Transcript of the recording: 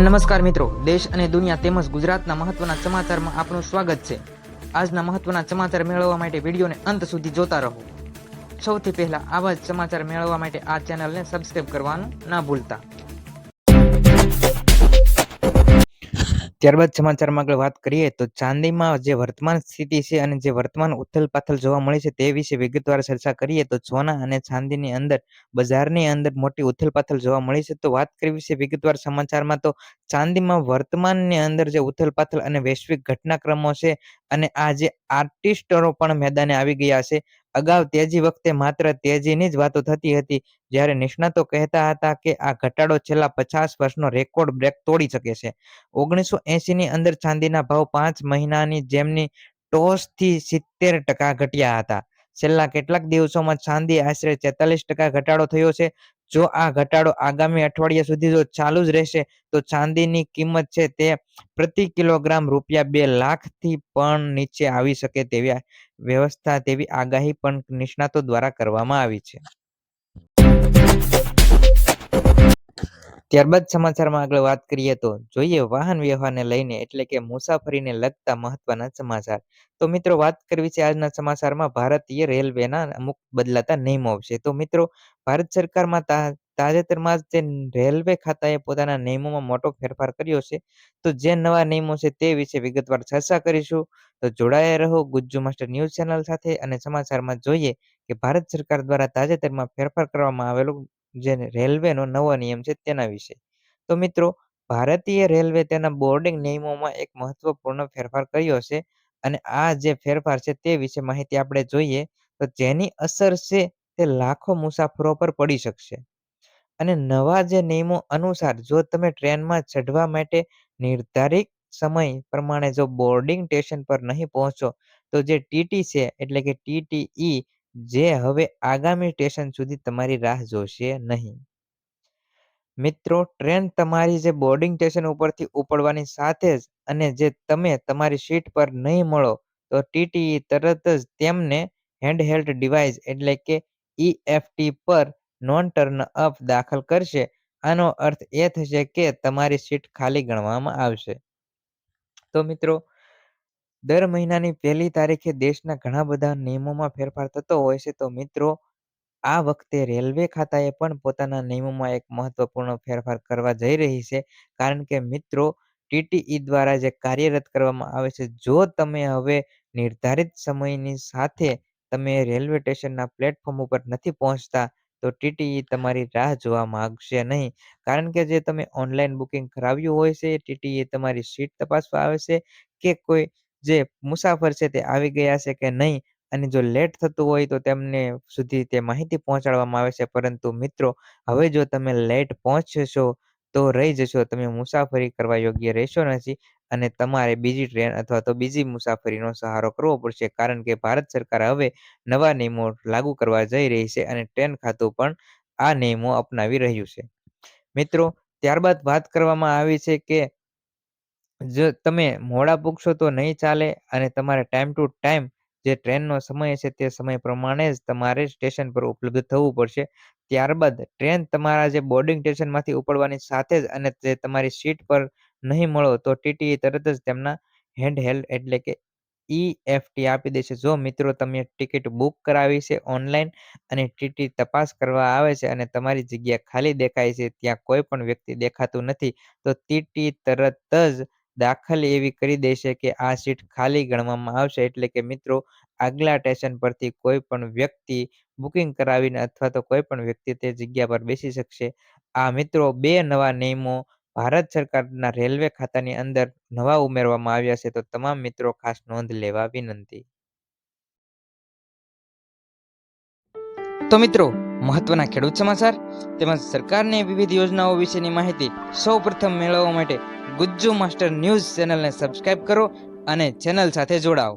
નમસ્કાર મિત્રો, દેશ અને દુનિયા તેમજ ગુજરાતના મહત્વના સમાચારમાં આપનું સ્વાગત છે. આજના મહત્વના સમાચાર મેળવવા માટે વિડીયોને અંત સુધી જોતા રહો. સૌથી પહેલા આવા જ સમાચાર મેળવવા માટે આ ચેનલને સબસ્ક્રાઇબ કરવાનું ના ભૂલતા. ત્યારબાદ સમાચારમાં આગળ વાત કરીએ તો ચાંદીમાં જે વર્તમાન સ્થિતિ છે અને જે વર્તમાન ઉથલપાથલ જોવા મળી છે તે વિશે વિગતવાર ચર્ચા કરીએ તો સોના અને ચાંદીની અંદર, બજારની અંદર મોટી ઉથલપાથલ જોવા મળી છે. તો વાત કરવી છે વિગતવાર સમાચારમાં તો ચાંદીમાં વર્તમાનની અંદર જે ઉથલપાથલ અને વૈશ્વિક ઘટનાક્રમો છે અને આ જે આર્ટિસ્ટરો પણ મેદાને આવી ગયા છે અગાઉ તેજી વખતે માત્ર તેજીની જ વાતો થતી હતી, જ્યારે નિષ્ણાતો કહેતા હતા કે આ ઘટાડો છેલ્લા પચાસ વર્ષનો રેકોર્ડ બ્રેક તોડી શકે છે. ઓગણીસો એંશીની અંદર ચાંદીના ભાવ પાંચ મહિનાની જેમની ટોસથી સિત્તેર ટકા ઘટ્યા હતા. છેલ્લા કેટલાક દિવસોમાં ચાંદી આશરે છેતાલીસ ટકા ઘટાડો થયો છે. જો આ ઘટાડો આગામી અઠવાડિયા સુધી જો ચાલુ જ રહેશે, તો ચાંદીની કિંમત છે તે પ્રતિ કિલોગ્રામ રૂપિયા બે લાખથી પણ નીચે આવી શકે તેવી વ્યવસ્થા તેવી આગાહી પણ નિષ્ણાતો દ્વારા કરવામાં આવી છે. ત્યારબાદ સમાચારમાં આગળ વાત કરીએ તો જોઈએ વાહન વ્યવહારને લઈને એટલે કે મુસાફરીને લગતા મહત્વના સમાચાર. તો મિત્રો વાત કરવી છે આજના સમાચારમાં ભારતીય રેલવેના અમુક બદલાતા નિયમો છે તો મિત્રો ભારત સરકારમાં તાજેતરમાં જ તે રેલવે ખાતાએ પોતાના નિયમોમાં મોટો ફેરફાર કર્યો છે. તો જે નવા નિયમો છે તે વિશે વિગતવાર ચર્ચા કરીશું. તો જોડાયા રહો ગુજ્જુ માસ્ટર ન્યૂઝ ચેનલ સાથે અને સમાચારમાં જોઈએ કે ભારત સરકાર દ્વારા તાજેતરમાં ફેરફાર કરવામાં આવેલો જે રેલવેનો નવો નિયમ છે તેના વિશે. તો મિત્રો, ભારતીય રેલવે તેના બોર્ડિંગ નિયમોમાં એક મહત્વપૂર્ણ ફેરફાર કર્યો છે અને આ જે ફેરફાર છે તે વિશે માહિતી આપણે જોઈએ તો જેની અસર છે તે લાખો મુસાફરો પર પડી શકશે. અને નવા જે નિયમો અનુસાર જો તમે ટ્રેનમાં ચઢવા માટે નિર્ધારિત સમય પ્રમાણે જો બોર્ડિંગ સ્ટેશન પર નહીં પહોંચો તો જે ટીટી છે એટલે કે ટીટીઈ જે હવે આગામી સ્ટેશન સુધી તમારી રાહ જોશે નહીં. મિત્રો, ટ્રેન તમારી જે બોર્ડિંગ સ્ટેશન ઉપરથી ઉપડવાની સાથે જ અને જે તમે તમારી સીટ પર નહીં મળો, તો ટીટીઈ તરત જ તેમને હેન્ડહેલ્ડ ડિવાઇસ એટલે કે ઈએફટી પર નોન ટર્ન અપ દાખલ કરશે. આનો અર્થ એ થશે કે તમારી સીટ ખાલી ગણવામાં આવશે. તો મિત્રો દર મહિનાની પહેલી તારીખે દેશના ઘણા બધા નિયમોમાં ફેરફાર થતો હોય છે. તો મિત્રો, આ વખતે રેલવે ખાતાએ પણ પોતાના નિયમોમાં એક મહત્વપૂર્ણ ફેરફાર કરવા જઈ રહી છે. કારણ કે મિત્રો, ટીટીઈ દ્વારા જે કાર્યરત કરવામાં આવે છે, જો તમે હવે નિર્ધારિત સમયની સાથે તમે રેલવે સ્ટેશનના પ્લેટફોર્મ ઉપર નથી પહોંચતા, તો ટીટીઈ તમારી રાહ જોવા માંગશે નહીં. કારણ કે જે તમે ઓનલાઈન બુકિંગ કરાવ્યું હોય છે ટીટીઈ તમારી સીટ તપાસવા આવે છે કે કોઈ જે મુસાફર છે તે આવી ગયા છે કે નહીં અને જો લેટ થતું હોય તો તેમને સુધી તે માહિતી પહોંચાડવામાં આવે છે. પરંતુ મિત્રો, હવે જો તમે લેટ પહોંચશો તો રહી જશો. તમે મુસાફરી કરવા યોગ્ય રહેશો નથી અને તમારે બીજી ટ્રેન અથવા તો બીજી મુસાફરીનો સહારો કરવો પડશે. કારણ કે ભારત સરકાર હવે નવા નિયમો લાગુ કરવા જઈ રહી છે અને ટ્રેન ખાતું પણ આ નિયમો અપનાવી રહ્યું છે. મિત્રો, ત્યારબાદ વાત કરવામાં આવી છે કે જો તમે મોડા પૂગશો તો નહીં ચાલે અને તમારે ટાઈમ ટુ ટાઈમ જે ટ્રેનનો સમય છે તે સમય પ્રમાણે જ તમારે સ્ટેશન પર ઉપલબ્ધ થવું પડશે. ત્યારબાદ ટ્રેન તમારા જે બોર્ડિંગ સ્ટેશનમાંથી ઉપડવાની સાથે જ અને તે તમારી સીટ પર નહીં મળો તો ટીટીઈ તરત જ તેમના હેન્ડ હેલ્ડ એટલે કે ઈએફટી આપી દેશે. જો મિત્રો તમે ટિકિટ બુક કરાવી છે ઓનલાઈન અને ટીટી તપાસ કરવા આવે છે અને તમારી જગ્યા ખાલી દેખાય છે, ત્યાં કોઈ પણ વ્યક્તિ દેખાતું નથી, તો ટીટી તરત જ દાખલ એવી કરી દેશે કે આ સીટ ખાલી ગણવામાં આવશે એટલે કે મિત્રો આગલા સ્ટેશન પરથી કોઈ પણ વ્યક્તિ બુકિંગ કરાવીને અથવા તો કોઈ પણ વ્યક્તિ તે જગ્યા પર બેસી શકશે. આ મિત્રો બે નવા નિયમો ભારત સરકારના રેલવે ખાતાની અંદર નવા ઉમેરવામાં આવ્યા છે. તો તમામ મિત્રો ખાસ નોંધ લેવા વિનંતી. તો મિત્રો, મહત્વના ખેડૂત સમાચાર તેમજ સરકારની વિવિધ યોજનાઓ વિશેની માહિતી સૌપ્રથમ મેળવવા માટે ગુજ્જુ માસ્ટર ન્યૂઝ ચેનલને સબસ્ક્રાઇબ કરો અને ચેનલ સાથે જોડાઓ.